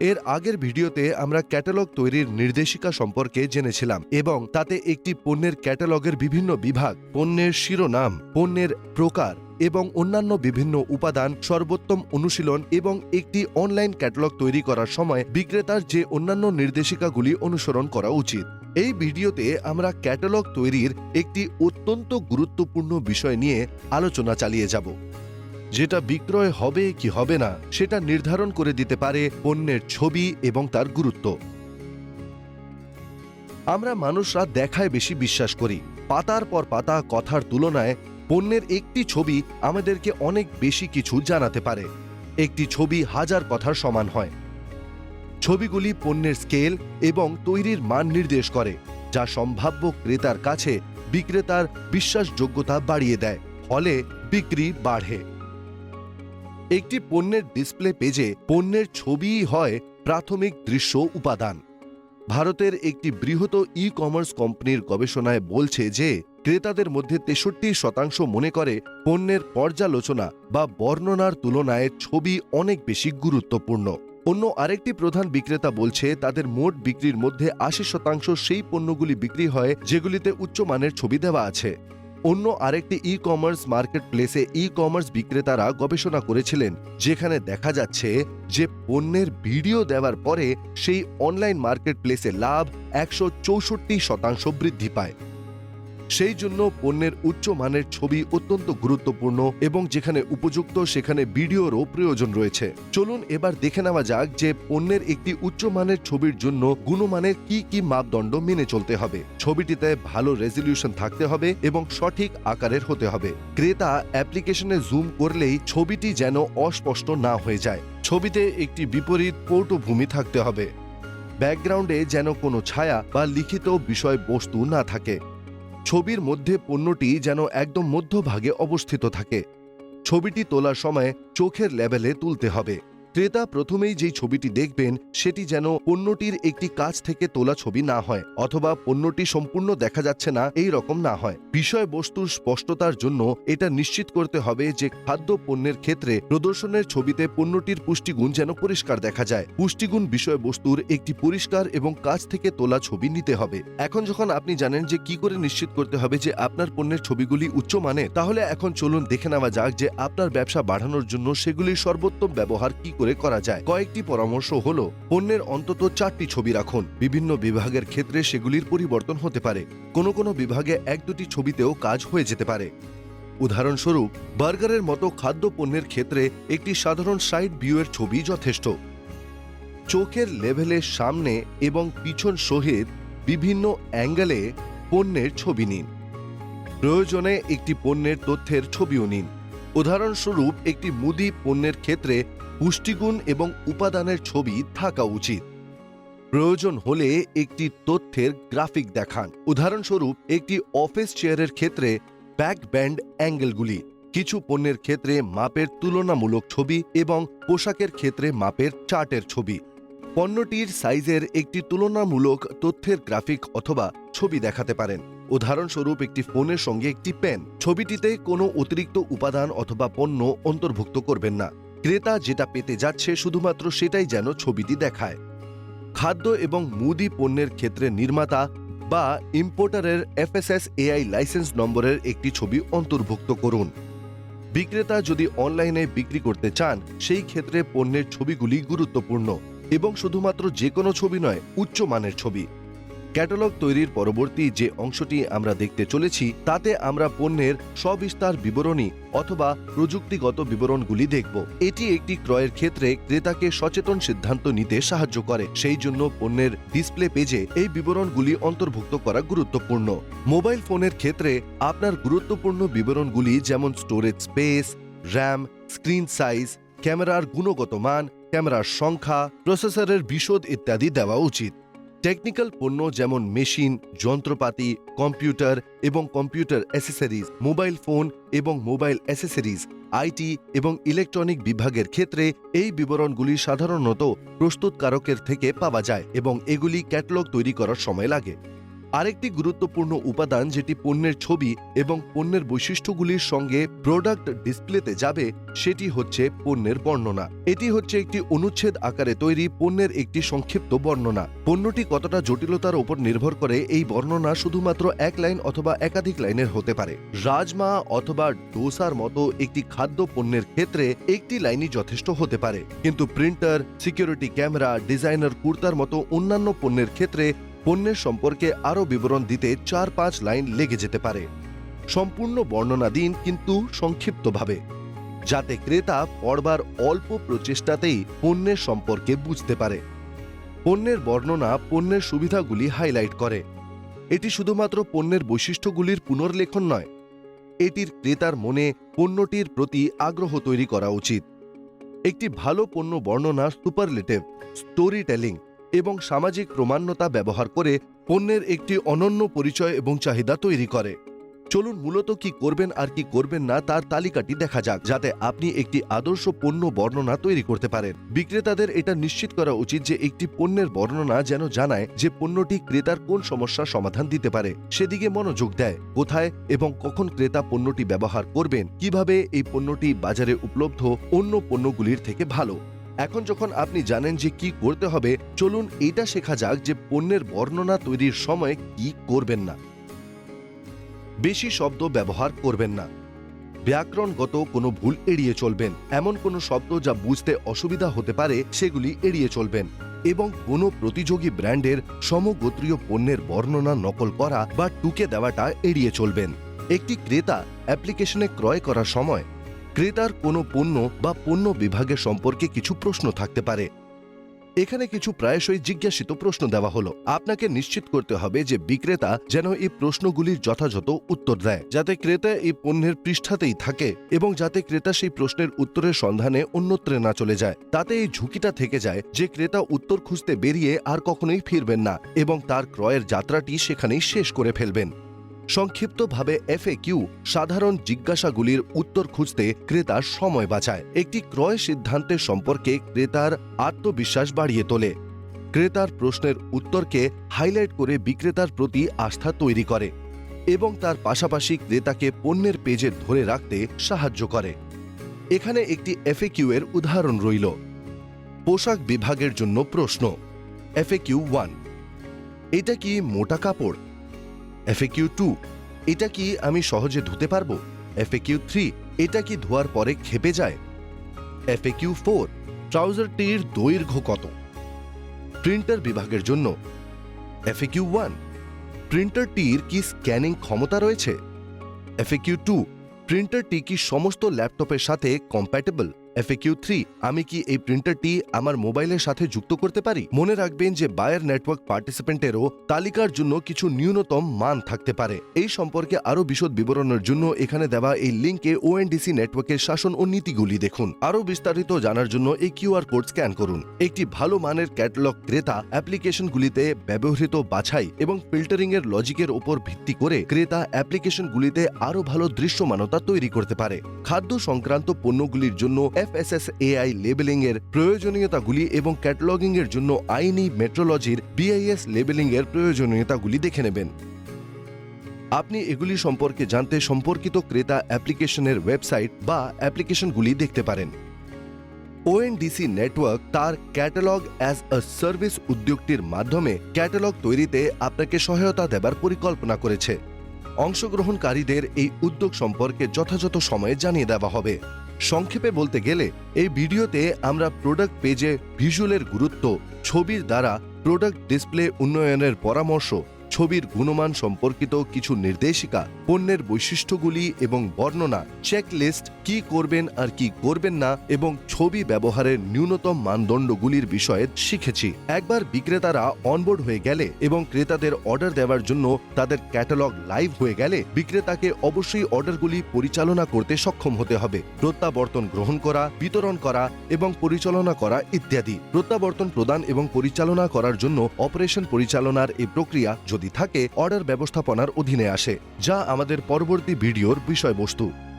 এর আগের ভিডিওতে আমরা ক্যাটালগ তৈরির নির্দেশিকা সম্পর্কে জেনেছিলাম এবং তাতে একটি পণ্যের ক্যাটালগের বিভিন্ন বিভাগ, পণ্যের শিরোনাম, পণ্যের প্রকার এবং অন্যান্য বিভিন্ন উপাদান, সর্বোত্তম অনুশীলন এবং একটি অনলাইন ক্যাটালগ তৈরি করার সময় বিক্রেতার যে অন্যান্য নির্দেশিকাগুলি অনুসরণ করা উচিত। এই ভিডিওতে আমরা ক্যাটালগ তৈরির একটি অত্যন্ত গুরুত্বপূর্ণ বিষয় নিয়ে আলোচনা চালিয়ে যাব। যেটা বিক্রয় হবে কি হবে না, সেটা নির্ধারণ করে দিতে পারে পণ্যের ছবি এবং তার গুরুত্ব। আমরা মানুষরা দেখায় বেশি বিশ্বাস করি। পাতার পর পাতা কথার তুলনায় পণ্যের একটি ছবি আমাদেরকে অনেক বেশি কিছু জানাতে পারে। একটি ছবি হাজার কথার সমান হয়। ছবিগুলি পণ্যের স্কেল এবং তৈরির মান নির্দেশ করে, যা সম্ভাব্য ক্রেতার কাছে বিক্রেতার বিশ্বাসযোগ্যতা বাড়িয়ে দেয়, ফলে বিক্রি বাড়ে। একটি পণ্যের ডিসপ্লে পেজে পণ্যের ছবিই হয় প্রাথমিক দৃশ্য উপাদান। ভারতের একটি বৃহৎ ই কমার্স কোম্পানির গবেষণায় বলছে যে, ক্রেতাদের মধ্যে তেষট্টি শতাংশ মনে করে পণ্যের পর্যালোচনা বা বর্ণনার তুলনায় ছবি অনেক বেশি গুরুত্বপূর্ণ। অন্য আরেকটি প্রধান বিক্রেতা বলছে, তাদের মোট বিক্রির মধ্যে আশি শতাংশ সেই পণ্যগুলি বিক্রি হয় যেগুলিতে উচ্চমানের ছবি দেওয়া আছে। অন্য আরেকটি ই কমার্স মার্কেট প্লেসে ই কমার্স বিক্রেতারা গবেষণা করেছিলেন, যেখানে দেখা যাচ্ছে যে পণ্যের ভিডিও দেওয়ার পরে সেই অনলাইন মার্কেট প্লেসে লাভ একশো চৌষট্টি শতাংশ বৃদ্ধি পায়। সেই জন্য পণ্যের উচ্চ মানের ছবি অত্যন্ত গুরুত্বপূর্ণ এবং যেখানে উপযুক্ত সেখানে ভিডিওরও প্রয়োজন রয়েছে। চলুন এবার দেখে নেওয়া যাক যে পণ্যের একটি উচ্চ মানের ছবির জন্য গুণমানের কি কি মাপদণ্ড মেনে চলতে হবে। ছবিটিতে ভালো রেজলিউশন থাকতে হবে এবং সঠিক আকারের হতে হবে। ক্রেতা অ্যাপ্লিকেশনে জুম করলেই ছবিটি যেন অস্পষ্ট না হয়ে যায়। ছবিতে একটি বিপরীত পৌটভূমি থাকতে হবে। ব্যাকগ্রাউন্ডে যেন কোনো ছায়া বা লিখিত বিষয়বস্তু না থাকে। ছবির মধ্যে পণ্যটি যেন একদম মধ্যভাগে অবস্থিত থাকে। ছবিটি তোলার সময় চোখের লেভেলে তুলতে হবে। ক্রেতা প্রথমেই যেই ছবিটি দেখবেন, সেটি যেন পণ্যটির একটি কাছ থেকে তোলা ছবি না হয়, অথবা পণ্যটি সম্পূর্ণ দেখা যাচ্ছে না, এই রকম না হয়। বিষয়বস্তুর স্পষ্টতার জন্য এটা নিশ্চিত করতে হবে যে খাদ্য পণ্যের ক্ষেত্রে প্রদর্শনের ছবিতে পণ্যটির পুষ্টিগুণ যেন পরিষ্কার দেখা যায়। পুষ্টিগুণ বিষয়বস্তুর একটি পরিষ্কার এবং কাছ থেকে তোলা ছবি নিতে হবে। এখন যখন আপনি জানেন যে কি করে নিশ্চিত করতে হবে যে আপনার পণ্যের ছবিগুলি উচ্চমানের তাহলে এখন চলুন দেখে নেওয়া যাক যে আপনার ব্যবসা বাড়ানোর জন্য সেগুলির সর্বোত্তম ব্যবহার কি করে করা যায়। কয়েকটি পরামর্শ হলো, পণ্যের অন্তত চারটি ছবি রাখুন। বিভিন্ন বিভাগের ক্ষেত্রে সেগুলির পরিবর্তন হতে পারে। কোনো কোনো বিভাগে এক দুটি ছবিতেও কাজ হয়ে যেতে পারে। উদাহরণস্বরূপ, বার্গারের মতো খাদ্য পণ্যের ক্ষেত্রে একটি সাধারণ সাইড ভিউয়ের ছবি যথেষ্ট। চোখের লেভেলের সামনে এবং পিছন সহিত বিভিন্ন অ্যাঙ্গেলে পণ্যের ছবি নিন। প্রয়োজনে একটি পণ্যের তথ্যের ছবিও নিন। উদাহরণস্বরূপ, একটি মুদি পণ্যের ক্ষেত্রে পুষ্টিগুণ এবং উপাদানের ছবি থাকা উচিত। প্রয়োজন হলে একটি তথ্যের গ্রাফিক দেখান। উদাহরণস্বরূপ, একটি অফিস চেয়ারের ক্ষেত্রে ব্যাক ব্যান্ড অ্যাঙ্গেলগুলি, কিছু পণ্যের ক্ষেত্রে মাপের তুলনামূলক ছবি এবং পোশাকের ক্ষেত্রে মাপের চার্টের ছবি। পণ্যটির সাইজের একটি তুলনামূলক তথ্যের গ্রাফিক অথবা ছবি দেখাতে পারেন। উদাহরণস্বরূপ, একটি ফোনের সঙ্গে একটি পেন। ছবিটিতে কোনো অতিরিক্ত উপাদান অথবা পণ্য অন্তর্ভুক্ত করবেন না। ক্রেতা যেটা পেতে যাচ্ছে শুধুমাত্র সেটাই যেন ছবিটি দেখায়। খাদ্য এবং মুদি পণ্যের ক্ষেত্রে নির্মাতা বা ইম্পোর্টারের এফএসএস এআই লাইসেন্স নম্বরের একটি ছবি অন্তর্ভুক্ত করুন। বিক্রেতা যদি অনলাইনে বিক্রি করতে চান, সেই ক্ষেত্রে পণ্যের ছবিগুলি গুরুত্বপূর্ণ এবং শুধুমাত্র যে কোনো ছবি নয়, উচ্চ মানের ছবি। ক্যাটালগ তৈরির পরবর্তী যে অংশটি আমরা দেখতে চলেছি, তাতে আমরা পণ্যের সবিস্তার বিবরণী অথবা প্রযুক্তিগত বিবরণগুলি দেখব। এটি একটি ক্রয়ের ক্ষেত্রে ক্রেতাকে সচেতন সিদ্ধান্ত নিতে সাহায্য করে। সেই জন্য পণ্যের ডিসপ্লে পেজে এই বিবরণগুলি অন্তর্ভুক্ত করা গুরুত্বপূর্ণ। মোবাইল ফোনের ক্ষেত্রে আপনার গুরুত্বপূর্ণ বিবরণগুলি যেমন storage space, RAM, screen size, ক্যামেরার গুণগত মান, ক্যামেরার সংখ্যা, প্রসেসরের বিশদ ইত্যাদি দেওয়া উচিত। টেকনিক্যাল পণ্য যেমন মেশিন, যন্ত্রপাতি, কম্পিউটার এবং কম্পিউটার অ্যাসেসরিজ, মোবাইল ফোন এবং মোবাইল অ্যাসেসরিজ আইটি এবং ইলেকট্রনিক বিভাগের ক্ষেত্রে এই বিবরণগুলি সাধারণত প্রস্তুতকারকের থেকে পাওয়া যায় এবং এগুলি ক্যাটলগ তৈরি করার সময় লাগে। আরেকটি গুরুত্বপূর্ণ উপাদান যেটি পণ্যের ছবি এবং পণ্যের বৈশিষ্ট্যগুলির সঙ্গে প্রোডাক্ট ডিসপ্লেতে যাবে, সেটি হচ্ছে পণ্যের বর্ণনা। এটি হচ্ছে একটি অনুচ্ছেদ আকারে তৈরি পণ্যের একটি সংক্ষিপ্ত বর্ণনা। পণ্যটি কতটা জটিলতার উপর নির্ভর করে এই বর্ণনা শুধুমাত্র এক লাইন অথবা একাধিক লাইনের হতে পারে। রাজমা অথবা ডোসার মতো একটি খাদ্য পণ্যের ক্ষেত্রে একটি লাইনই যথেষ্ট হতে পারে। কিন্তু প্রিন্টার সিকিউরিটি ক্যামেরা ডিজাইনার কুর্তার মতো অন্যান্য পণ্যের ক্ষেত্রে পণ্যের সম্পর্কে আরও বিবরণ দিতে চার পাঁচ লাইন লেগে যেতে পারে। সম্পূর্ণ বর্ণনা দিন কিন্তু সংক্ষিপ্তভাবে, যাতে ক্রেতা পড়বার অল্প প্রচেষ্টাতেই পণ্যের সম্পর্কে বুঝতে পারে। পণ্যের বর্ণনা পণ্যের সুবিধাগুলি হাইলাইট করে। এটি শুধুমাত্র পণ্যের বৈশিষ্ট্যগুলির পুনর্লেখন নয়, এটির ক্রেতার মনে পণ্যটির প্রতি আগ্রহ তৈরি করা উচিত। একটি ভালো পণ্য বর্ণনা সুপারলেটিভ স্টোরি টেলিং এবং সামাজিক প্রমাণ্যতা ব্যবহার করে পণ্যের একটি অনন্য পরিচয় এবং চাহিদা তৈরি করে। চলুন মূলত কি করবেন আর কি করবেন না তার তালিকাটি দেখা যাক, যাতে আপনি একটি আদর্শ পণ্য বর্ণনা তৈরি করতে পারেন। বিক্রেতাদের এটা নিশ্চিত করা উচিত যে একটি পণ্যের বর্ণনা যেন জানায় যে পণ্যটি ক্রেতার কোন সমস্যার সমাধান দিতে পারে। সেদিকে মনোযোগ দেয়, কোথায় এবং কখন ক্রেতা পণ্যটি ব্যবহার করবেন, কীভাবে এই পণ্যটি বাজারে উপলব্ধ অন্য পণ্যগুলির থেকে ভালো। এখন যখন আপনি জানেন যে কি করতে হবে, চলুন এটা শেখা যাক যে পণ্যের বর্ণনা তৈরির সময় কি করবেন না। বেশি শব্দ ব্যবহার করবেন না। ব্যাকরণগত কোনো ভুল এড়িয়ে চলবেন। এমন কোনো শব্দ যা বুঝতে অসুবিধা হতে পারে, সেগুলি এড়িয়ে চলবেন এবং কোনো প্রতিযোগী ব্র্যান্ডের সমগোত্রীয় পণ্যের বর্ণনা নকল করা বা টুকে দেওয়াটা এড়িয়ে চলবেন। একটি ক্রেতা অ্যাপ্লিকেশনে ক্রয় করার সময় ক্রেতার কোনো পণ্য বা পণ্য বিভাগের সম্পর্কে কিছু প্রশ্ন থাকতে পারে। এখানে কিছু প্রায়শই জিজ্ঞাসিত প্রশ্ন দেওয়া হলো। আপনাকে নিশ্চিত করতে হবে যে বিক্রেতা যেন এই প্রশ্নগুলির যথাযথ উত্তর দেয়, যাতে ক্রেতা এই পণ্যের পৃষ্ঠাতেই থাকে এবং যাতে ক্রেতা সেই প্রশ্নের উত্তরের সন্ধানে অন্যত্রে না চলে যায়। তাতে এই ঝুঁকিটা থেকে যায় যে ক্রেতা উত্তর খুঁজতে বেরিয়ে আর কখনোই ফিরবেন না এবং তার ক্রয়ের যাত্রাটি সেখানেই শেষ করে ফেলবেন। সংক্ষিপ্তভাবে এফএ কিউ সাধারণ জিজ্ঞাসাগুলির উত্তর খুঁজতে ক্রেতার সময় বাঁচায়। একটি ক্রয় সিদ্ধান্তের সম্পর্কে ক্রেতার আত্মবিশ্বাস বাড়িয়ে তোলে। ক্রেতার প্রশ্নের উত্তরকে হাইলাইট করে বিক্রেতার প্রতি আস্থা তৈরি করে এবং তার পাশাপাশি ক্রেতাকে পণ্যের পেজে ধরে রাখতে সাহায্য করে। এখানে একটি এফএকিউ এর উদাহরণ রইল। পোশাক বিভাগের জন্য প্রশ্ন। এফএকিউ ওয়ান এটা কি মোটা কাপড়? এফএকিউ টু এটা কি আমি সহজে ধুতে পারব? এফএকিউ থ্রি এটা কি ধোয়ার পরে খেপে যায়? এফএকিউ ফোর ট্রাউজারটির দৈর্ঘ্য কত? প্রিন্টার বিভাগের জন্য। এফএকিউ ওয়ান প্রিন্টারটির কি স্ক্যানিং ক্ষমতা রয়েছে? এফএকিউ টু প্রিন্টারটি কি সমস্ত ল্যাপটপের সাথে কম্প্যাটেবল এফএকিউ থ্রি আমি কি এই প্রিন্টারটি আমার মোবাইলের সাথে যুক্ত করতে পারি? মনে রাখবেন যে বায়ার নেটওয়ার্ক পার্টিসিপেন্টেরও তালিকার জন্য কিছু ন্যূনতম মান থাকতে পারে। এই সম্পর্কে আরও বিশদ বিবরণের জন্য এখানে দেওয়া এই লিঙ্কে ওএনডিসি নেটওয়ার্কের শাসন ও নীতিগুলি দেখুন। আরও বিস্তারিত জানার জন্য এই কিউআর কোড স্ক্যান করুন। একটি ভালো মানের ক্যাটালগ ক্রেতা অ্যাপ্লিকেশনগুলিতে ব্যবহৃত বাছাই এবং ফিল্টারিংয়ের লজিকের ওপর ভিত্তি করে ক্রেতা অ্যাপ্লিকেশনগুলিতে আরও ভালো দৃশ্যমানতা তৈরি করতে পারে। খাদ্য সংক্রান্ত পণ্যগুলির জন্য এফএসএসএআই লেবেলিং এর প্রয়োজনীয়তাগুলি এবং ক্যাটালগিং এর জন্য আইনি মেট্রোলজির বিআইএস লেবেলিং এর প্রয়োজনীয়তাগুলি দেখে নেবেন। আপনি এগুলি সম্পর্কে জানতে সম্পর্কিত ক্রেতা অ্যাপ্লিকেশনের ওয়েবসাইট বা অ্যাপ্লিকেশনগুলি দেখতে পারেন। ওএনডিসি নেটওয়ার্ক তার ক্যাটালগ অ্যাজ আ সার্ভিস উদ্যোগটির মাধ্যমে ক্যাটালগ তৈরিতে আপনাকে সহায়তা দেবার পরিকল্পনা করেছে। অংশগ্রহণকারীদের এই উদ্যোগ সম্পর্কে যথাযথ সময়ে জানিয়ে দেওয়া হবে। সংক্ষেপে বলতে গেলে, এই ভিডিওতে আমরা প্রোডাক্ট পেজে ভিজুয়ালের গুরুত্ব, ছবির দ্বারা প্রোডাক্ট ডিসপ্লে উন্নয়নের পরামর্শ ছবির গুণমান সম্পর্কিত কিছু নির্দেশিকা, পণ্যের বৈশিষ্ট্যগুলি এবং বর্ণনা চেকলিস্ট কি করবেন আর কি করবেন না এবং ছবি ব্যবহারের ন্যূনতম মানদণ্ডগুলির বিষয়ে শিখেছি। একবার বিক্রেতারা অনবোর্ড হয়ে গেলে এবং ক্রেতাদের অর্ডার দেওয়ার জন্য তাদের ক্যাটালগ লাইভ হয়ে গেলে বিক্রেতাকে অবশ্যই অর্ডারগুলি পরিচালনা করতে সক্ষম হতে হবে। প্রত্যাবর্তন গ্রহণ করা, বিতরণ করা এবং পরিচালনা করা ইত্যাদি। প্রত্যাবর্তন প্রদান এবং পরিচালনা করার জন্য অপারেশন পরিচালনার এই প্রক্রিয়া যদি থাকে অর্ডার ব্যবস্থাপনার অধীনে আসে যা আমাদের পরবর্তী ভিডিওর বিষয়বস্তু।